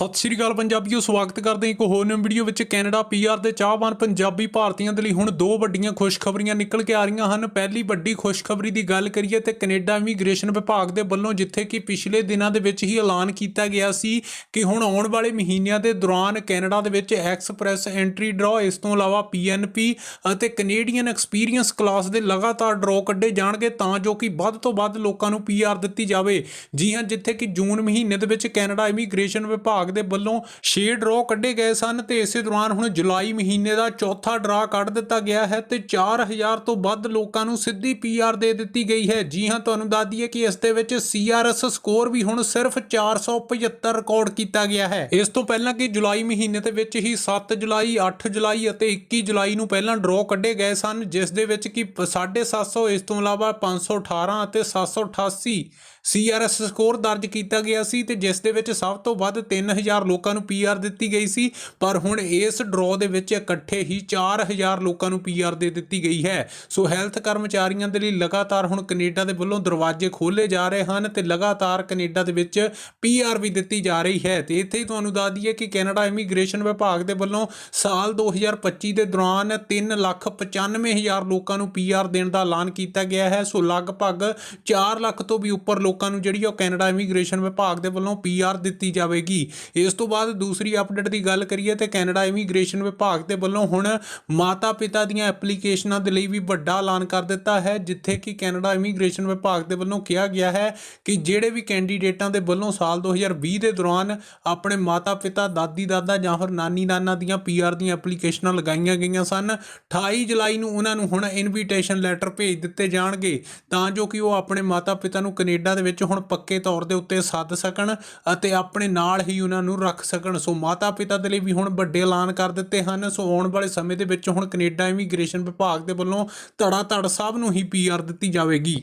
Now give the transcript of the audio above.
ਸਤਿ ਸ਼੍ਰੀ ਅਕਾਲ ਪੰਜਾਬੀਓ, ਸਵਾਗਤ ਕਰਦੇ ਹਾਂ ਇੱਕ ਹੋਰ ਨਿਊ ਵੀਡੀਓ ਵਿੱਚ। ਕੈਨੇਡਾ ਪੀਆਰ ਦੇ ਚਾਹਵਾਨ ਪੰਜਾਬੀ ਭਾਰਤੀਆਂ ਦੇ ਲਈ ਹੁਣ ਦੋ ਵੱਡੀਆਂ ਖੁਸ਼ਖਬਰੀਆਂ ਨਿਕਲ ਕੇ ਆ ਰਹੀਆਂ ਹਨ। ਪਹਿਲੀ ਵੱਡੀ ਖੁਸ਼ਖਬਰੀ ਦੀ ਗੱਲ ਕਰੀਏ ਤੇ ਕੈਨੇਡਾ ਇਮੀਗ੍ਰੇਸ਼ਨ ਵਿਭਾਗ ਦੇ ਵੱਲੋਂ ਜਿੱਥੇ ਕਿ ਪਿਛਲੇ ਦਿਨਾਂ ਦੇ ਵਿੱਚ ਹੀ ਐਲਾਨ ਕੀਤਾ ਗਿਆ ਸੀ ਕਿ ਹੁਣ ਆਉਣ ਵਾਲੇ ਮਹੀਨਿਆਂ ਦੇ ਦੌਰਾਨ ਕੈਨੇਡਾ ਦੇ ਵਿੱਚ ਐਕਸਪ੍ਰੈਸ ਐਂਟਰੀ ਡਰਾ ਇਸ ਤੋਂ ਇਲਾਵਾ ਪੀਐਨਪੀ ਅਤੇ ਕੈਨੇਡੀਅਨ ਐਕਸਪੀਰੀਅੰਸ ਕਲਾਸ ਦੇ ਲਗਾਤਾਰ ਡਰਾ ਕੱਢੇ ਜਾਣਗੇ ਤਾਂ ਜੋ ਕਿ ਵੱਧ ਤੋਂ ਵੱਧ ਲੋਕਾਂ ਨੂੰ ਪੀਆਰ ਦਿੱਤੀ ਜਾਵੇ। ਜੀ ਹਾਂ, ਜਿੱਥੇ ਕਿ ਜੂਨ ਮਹੀਨੇ ਦੇ ਵਿੱਚ ਕੈਨੇਡਾ ਇਮੀਗ੍ਰੇਸ਼ਨ ਵਿਭਾਗ ਦੇ ਵੱਲੋਂ 6 ਡਰਾ ਕੱਢੇ ਗਏ ਸਨ ਤੇ ਇਸੇ ਦੌਰਾਨ ਹੁਣ ਜੁਲਾਈ ਮਹੀਨੇ ਦਾ ਚੌਥਾ ਡਰਾ ਕੱਢ ਦਿੱਤਾ ਗਿਆ ਹੈ ਤੇ 4000 ਤੋਂ ਵੱਧ ਲੋਕਾਂ ਨੂੰ ਸਿੱਧੀ ਪੀਆਰ ਦੇ ਦਿੱਤੀ ਗਈ ਹੈ। ਜੀ ਹਾਂ, ਤੁਹਾਨੂੰ ਦੱਸ ਦਈਏ ਕਿ ਇਸ ਦੇ ਵਿੱਚ ਸੀਆਰਐਸ ਸਕੋਰ ਵੀ ਹੁਣ ਸਿਰਫ 475 ਰਿਕਾਰਡ ਕੀਤਾ ਗਿਆ ਹੈ। ਇਸ ਤੋਂ ਪਹਿਲਾਂ ਕਿ ਜੁਲਾਈ ਮਹੀਨੇ ਦੇ ਵਿੱਚ ਹੀ 7 ਜੁਲਾਈ 8 ਜੁਲਾਈ ਅਤੇ 21 ਜੁਲਾਈ ਨੂੰ ਪਹਿਲਾਂ ਡਰਾ ਕੱਢੇ ਗਏ ਸਨ, ਜਿਸ ਦੇ ਵਿੱਚ ਕਿ 750 ਇਸ ਤੋਂ ਇਲਾਵਾ 518 ਅਤੇ 788 ਸੀਆਰਐਸ ਸਕੋਰ ਦਰਜ ਕੀਤਾ ਗਿਆ ਸੀ ਤੇ ਜਿਸ ਦੇ ਵਿੱਚ ਸਭ ਤੋਂ ਵੱਧ ਤਿੰਨ 3000 ਲੋਕਾਂ ਨੂੰ ਪੀਆਰ ਦਿੱਤੀ ਗਈ ਸੀ, ਪਰ ਹੁਣ ਇਸ ਡਰਾ ਦੇ ਵਿੱਚ ਇਕੱਠੇ ਹੀ 4000 ਲੋਕਾਂ ਨੂੰ ਪੀਆਰ ਦੇ ਦਿੱਤੀ ਗਈ ਹੈ। ਸੋ ਹੈਲਥ ਕਰਮਚਾਰੀਆਂ ਦੇ ਲਈ ਲਗਾਤਾਰ ਹੁਣ ਕੈਨੇਡਾ ਦੇ ਵੱਲੋਂ ਦਰਵਾਜ਼ੇ ਖੋਲੇ ਜਾ ਰਹੇ ਹਨ ਤੇ ਲਗਾਤਾਰ ਕੈਨੇਡਾ ਦੇ ਵਿੱਚ ਪੀਆਰ ਵੀ ਦਿੱਤੀ ਜਾ ਰਹੀ ਹੈ। ਤੇ ਇੱਥੇ ਹੀ ਤੁਹਾਨੂੰ ਦੱਸ ਦਈਏ ਕਿ ਕੈਨੇਡਾ ਇਮੀਗ੍ਰੇਸ਼ਨ ਵਿਭਾਗ ਦੇ ਵੱਲੋਂ ਸਾਲ 2025 ਦੇ ਦੌਰਾਨ 395000 ਲੋਕਾਂ ਨੂੰ ਪੀਆਰ ਦੇਣ ਦਾ ਐਲਾਨ ਕੀਤਾ ਗਿਆ ਹੈ। ਸੋ ਲਗਭਗ 4 ਲੱਖ ਤੋਂ ਵੀ ਉੱਪਰ ਲੋਕਾਂ ਨੂੰ ਜਿਹੜੀ ਉਹ ਕੈਨੇਡਾ ਇਮੀਗ੍ਰੇਸ਼ਨ ਵਿਭਾਗ ਦੇ ਵੱਲੋਂ ਪੀਆਰ ਦਿੱਤੀ ਜਾਵੇਗੀ। ਇਸ ਤੋਂ ਬਾਅਦ ਦੂਸਰੀ ਅਪਡੇਟ ਦੀ ਗੱਲ ਕਰੀਏ ਤੇ ਕੈਨੇਡਾ ਇਮੀਗ੍ਰੇਸ਼ਨ ਵਿਭਾਗ ਦੇ ਵੱਲੋਂ ਹੁਣ ਮਾਤਾ ਪਿਤਾ ਦੀਆਂ ਐਪਲੀਕੇਸ਼ਨਾਂ ਦੇ ਲਈ ਵੀ ਵੱਡਾ ਐਲਾਨ ਕਰ ਦਿੱਤਾ ਹੈ, ਜਿੱਥੇ ਕਿ ਕੈਨੇਡਾ ਇਮੀਗ੍ਰੇਸ਼ਨ ਵਿਭਾਗ ਦੇ ਵੱਲੋਂ ਕਿਹਾ ਗਿਆ ਹੈ ਕਿ ਜਿਹੜੇ ਵੀ ਕੈਂਡੀਡੇਟਾਂ ਦੇ ਵੱਲੋਂ ਸਾਲ 2020 ਦੇ ਦੌਰਾਨ ਆਪਣੇ ਮਾਤਾ ਪਿਤਾ ਦਾਦੀ ਦਾਦਾ ਜਾਂ ਫਿਰ ਨਾਨੀ ਨਾਨਾ ਦੀਆਂ ਪੀਆਰ ਦੀਆਂ ਐਪਲੀਕੇਸ਼ਨਾਂ ਲਗਾਈਆਂ ਗਈਆਂ ਸਨ। 28 ਜੁਲਾਈ ਨੂੰ ਉਹਨਾਂ ਨੂੰ ਹੁਣ ਇਨਵੀਟੇਸ਼ਨ ਲੈਟਰ ਭੇਜ ਦਿੱਤੇ ਜਾਣਗੇ, ਤਾਂ ਜੋ ਕਿ ਉਹ ਆਪਣੇ ਮਾਤਾ ਪਿਤਾ ਨੂੰ ਕੈਨੇਡਾ ਦੇ ਵਿੱਚ ਹੁਣ ਪੱਕੇ ਤੌਰ ਦੇ ਉੱਤੇ ਸੱਦ ਸਕਣ ਅਤੇ ਆਪਣੇ ਨਾਲ ਹੀ ਉਹਨਾਂ ਨੂੰ ਰੱਖ ਸਕਣ। ਸੋ ਮਾਤਾ ਪਿਤਾ ਦੇ ਲਈ ਵੀ ਹੁਣ ਵੱਡੇ ਐਲਾਨ ਕਰ ਦਿੱਤੇ ਹਨ। ਸੋ ਆਉਣ ਵਾਲੇ ਸਮੇਂ ਦੇ ਵਿੱਚ ਹੁਣ ਕੈਨੇਡਾ ਇਮੀਗ੍ਰੇਸ਼ਨ ਵਿਭਾਗ ਦੇ ਵੱਲੋਂ ਧੜਾ ਧੜ ਸਭ ਨੂੰ ਹੀ ਪੀਆਰ ਦਿੱਤੀ ਜਾਵੇਗੀ।